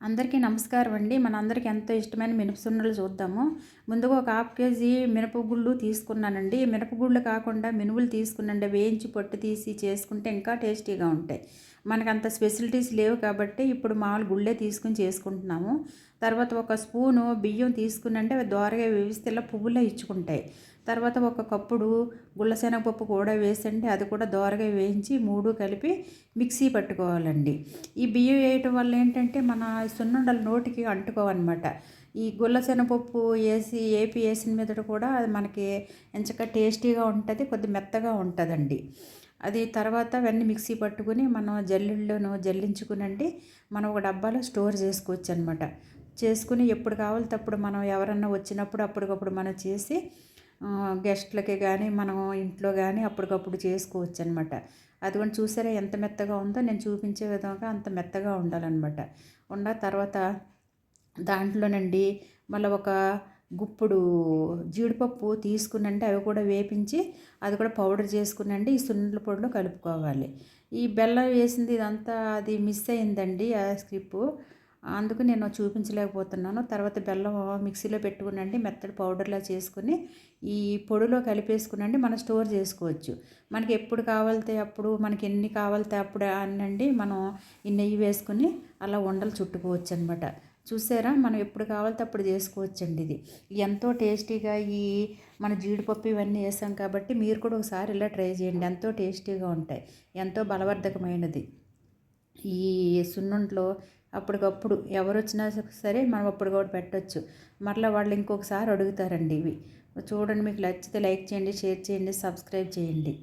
అందరికీ నమస్కారం అండి. మనందరికీ ఎంతో ఇష్టమైన మినపసున్నలు చూద్దాము. ముందుగా ఒక హాఫ్ కేజీ మినపగుళ్ళు తీసుకున్నానండి. మినపగుళ్ళు కాకుండా మినువులు తీసుకున్నాండి వేయించి పొట్టు తీసి చేసుకుంటే ఇంకా టేస్టీగా ఉంటాయి. మనకు అంత స్పెషలిటీస్ లేవు కాబట్టి ఇప్పుడు మామూలు గుళ్ళే తీసుకుని చేసుకుంటున్నాము. తర్వాత ఒక స్పూను బియ్యం తీసుకున్నంటే అవి దోరగా వేవిస్తే ఇలా పువ్వులో ఇచ్చుకుంటాయి. తర్వాత ఒక కప్పుడు గుళ్ళశనగపప్పు కూడా వేసంటే అది కూడా దోరగా వేయించి మూడు కలిపి మిక్సీ పట్టుకోవాలండి. ఈ బియ్యం వేయటం వల్ల ఏంటంటే మన సున్నుండలు నోటికి అంటుకోవన్నమాట. ఈ గుల్లశనగపప్పు వేసి ఏపీ వేసిన మీద కూడా అది మనకి ఎంచక టేస్టీగా ఉంటుంది కొద్ది మెత్తగా ఉంటుందండి. అది తర్వాత అవన్నీ మిక్సీ పట్టుకుని మనం జల్లుల్లోనూ జల్లించుకునండి మనం ఒక డబ్బాలో స్టోర్ చేసుకోవచ్చు అనమాట చేసుకుని ఎప్పుడు కావాలి తప్పుడు మనం ఎవరన్నా వచ్చినప్పుడు అప్పటికప్పుడు మనం చేసి గెస్ట్లకి కానీ మనం ఇంట్లో కానీ అప్పటికప్పుడు చేసుకోవచ్చు అనమాట అది కూడా చూసారా ఎంత మెత్తగా ఉందో? నేను చూపించే విధంగా అంత మెత్తగా ఉండాలన్నమాట ఉన్న తర్వాత దాంట్లోనండి మళ్ళీ ఒక గుప్పుడు జీడిపప్పు తీసుకునండి అవి కూడా వేపించి అది కూడా పౌడర్ చేసుకునండి ఈ సున్నుల పొడిలో కలుపుకోవాలి. ఈ బెల్లం వేసింది ఇదంతా అది మిస్ అయిందండి ఆ స్క్రిప్పు. అందుకు నేను చూపించలేకపోతున్నాను. తర్వాత బెల్లం మిక్సీలో పెట్టుకునండి మెత్తడి పౌడర్లా చేసుకుని ఈ పొడిలో కలిపేసుకునండి మనం స్టోర్ చేసుకోవచ్చు. మనకి ఎప్పుడు కావాలితే అప్పుడు మనకి ఎన్ని కావాలితే అప్పుడు అనండి మనం ఈ నెయ్యి వేసుకుని అలా ఉండలు చుట్టుకోవచ్చు అనమాట చూసారా? మనం ఎప్పుడు కావాలితే అప్పుడు చేసుకోవచ్చండి ఇది. ఎంతో టేస్టీగా ఈ మన జీడిపప్పు ఇవన్నీ వేసాం కాబట్టి మీరు కూడా ఒకసారి ఇలా ట్రై చేయండి. ఎంతో టేస్టీగా ఉంటాయి. ఎంతో బలవర్ధకమైనది. ఈ సున్నుంట్లో అప్పటికప్పుడు ఎవరు వచ్చినా సరే మనం అప్పుడు కూడా పెట్టచ్చు. మరలా వాళ్ళు ఇంకొకసారి అడుగుతారండి ఇవి. చూడండి మీకు నచ్చితే లైక్ చేయండి షేర్ చేయండి సబ్స్క్రైబ్ చేయండి.